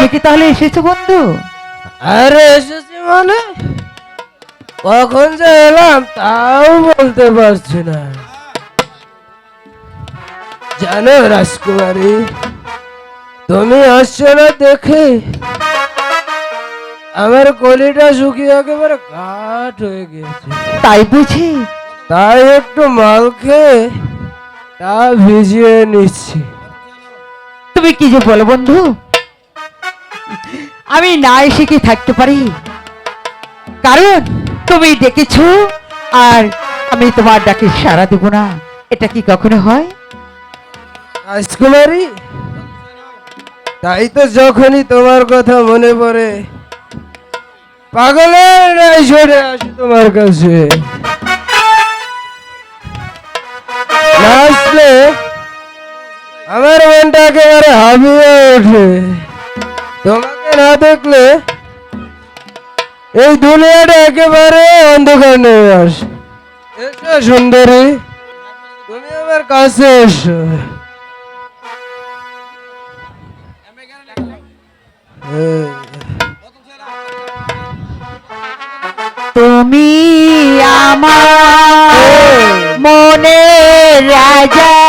তুমি কি তাহলে এসেছ বন্ধু? আরে এসেছি মানে? কখন যে এলাম তাও বলতে পারছি না। জানো রাজকুমারী তুমি আসছো না দেখে আমার কলিটা শুকিয়ে একেবারে কাঠ হয়ে গেছে তাই বুঝি? তাই একটু মাল খেয়ে তা ভিজিয়ে নিচ্ছি। তুমি কি যে বলো বন্ধু? আমি না এসে কি থাকতে পারি। কারণ তুমি ডেকেছো আর আমি তোমার ডাকে সারা দেবো না। এটা কি কখনো হয়? তাই তো যখনই তোমার কথা মনে পড়ে, পাগলের আসি তোমার কাছে। আসলে আমার মনটা একেবারে হাবিয়ে ওঠে। তোমাকে না দেখলে এই দুনিয়াটা একেবারে অন্ধকার নেমে আসে। এসো সুন্দরী তুমি আমার কাছে এসো। তুমি আমার মনে রাজা।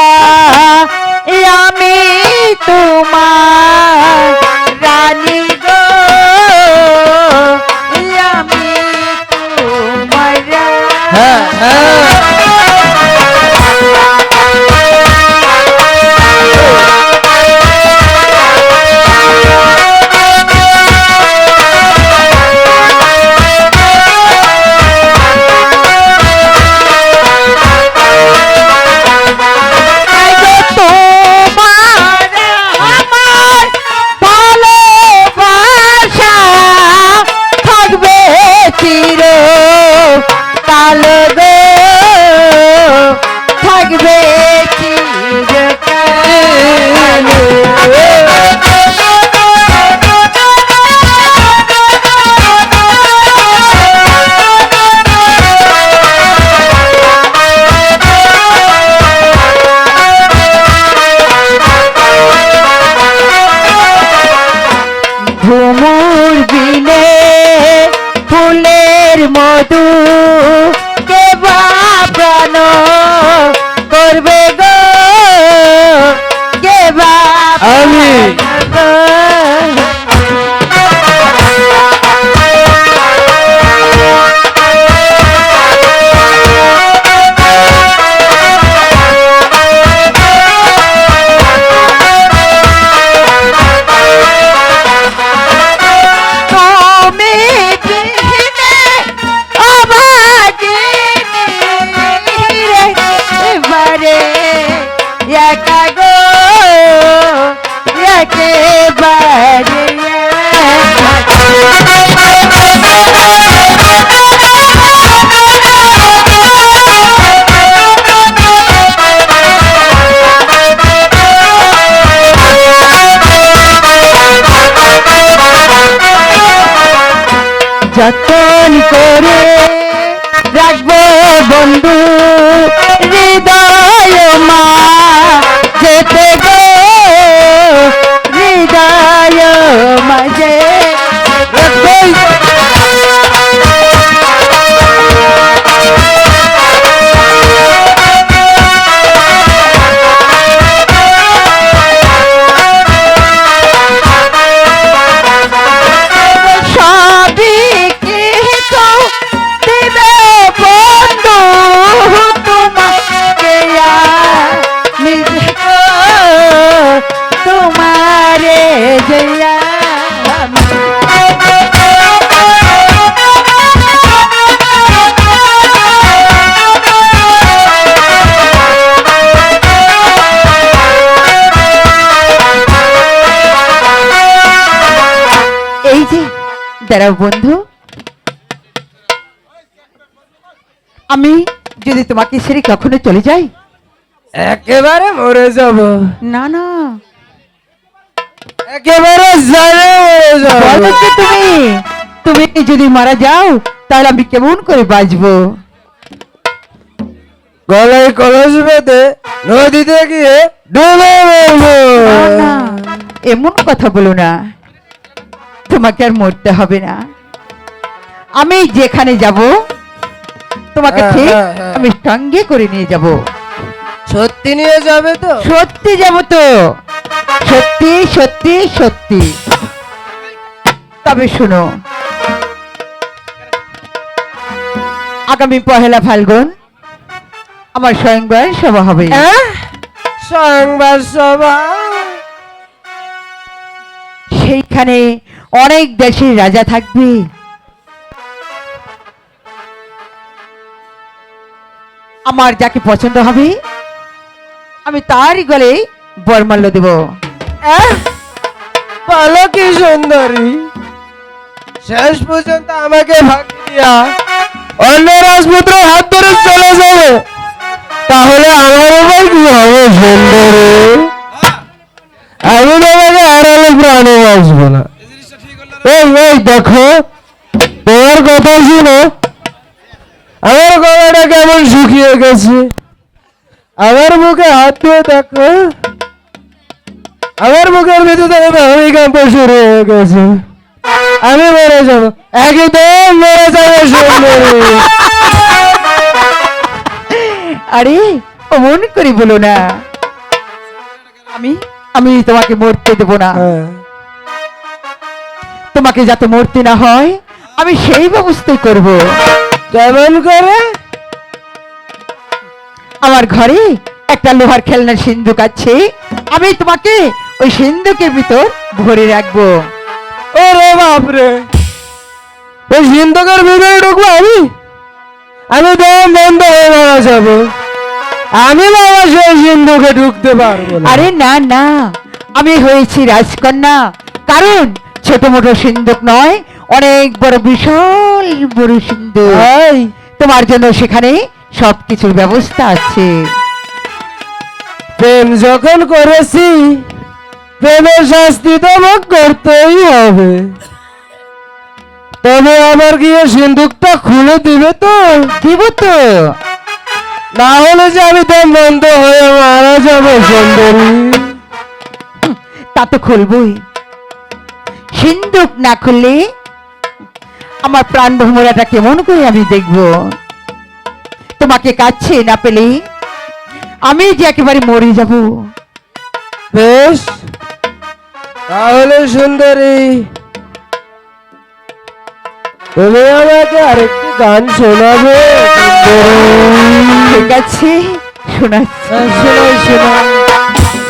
ঘুমুর বিনে ফুলের মধু কেবা প্রাণ করবে গো কেবা আমি। যতন করে রাখব বন্ধু। দাঁড়াও বন্ধু? আমি যদি তোমাকে ছেড়ে কখনো চলে যাই? একেবারে মরে যাব। না না। একেবারে জানে মরে যাব। তুমি। তুমি যদি মারা যাও তাহলে আমি কেমন করে বাঁচবো? গলায় কলস বেঁধে নদীতে গিয়ে ডুবে মরবো। এমন কথা বলো না। তোমাকে আর মরতে হবে না। আমি যেখানে যাব তোমাকে হ্যাঁ, ঠিক হ্যাঁ, হ্যাঁ। আমি সঙ্গে করে নিয়ে যাব। সত্যি নিয়ে যাবে তো? সত্যি যাব তো। সত্যি সত্যি সত্যি। তবে শোনো আগামী পহেলা ফাল্গুন আমার স্বয়ংবর সভা হবে? সংবাদ সভা? সেইখানে অনেক দেশের রাজা থাকবে। আমার যাকে পছন্দ হবে, আমি তারই গলে বরমাল্য দেব। কি সুন্দরী। শেষ পর্যন্ত আমাকে অন্য রাজপুত্র হাত ধরে চলে যাবে। তাহলে আমার উপর কি হবে, সুন্দরী? বাঁচবো না। এই এই দেখো। তোমার কথা শুনো। আমার গলাটা কেমন শুকিয়ে গেছে। আমার মুখে হাত দিয়ে দেখো। আমার মুখের ভিতরে ভূমিকম্প শুরু হয়ে গেছে। আমি মরে যাব। একদম মরে যাব সুন্দরী। আরে অমন করে বলো না। আমি আমি তোমাকে মরতে দেব না। হ্যাঁ। তোমাকে যাতে মরতে না হয় আমি সেই ব্যবস্থাই করব। কেমন করে? আমার ঘরে একটা লোহার খেলনার সিন্ধুক আছে। আমি তোমাকে ওই সিন্ধুকের ভিতর ভরে রাখব। ওরে বাপরে! ওই সিন্ধুকের ভিতরে ঢুকবো আমি? আমি দম বন্ধ হয়ে মারা যাব। আমি বাবা সেই সিন্ধুকে ঢুকতে পারব আরে না না। আমি হয়েছি রাজকন্যা। কারণ ছোট মোটো সিন্ধুক নয় অনেক বড় বিশাল বড় সিন্ধুক। তোমার জন্য সেখানে সবকিছুর ব্যবস্থা আছে। প্রেম যখন করেছি প্রেমের শাস্তি তো ভোগ করতেই হবে। তবে আমার গিয়ে সিন্ধুকটা খুলে দিবে তো। দিব তো না হলে যে আমি দম বন্ধ হয়ে মারা যাব সুন্দরী তা তো খুলবই। সিন্ধুক না খুললে আমার প্রাণ ভ্রমরাটা কেমন করে আমি দেখব? তোমাকে কাছে না পেলে আমি যে একেবারে মরে যাব। বেশ তাহলে সুন্দরী তুমি আমাকে আরেকটি গান শোনাবে ঠিক আছে শোনাচ্ছি। হ্যাঁ, শোনাই শোনাই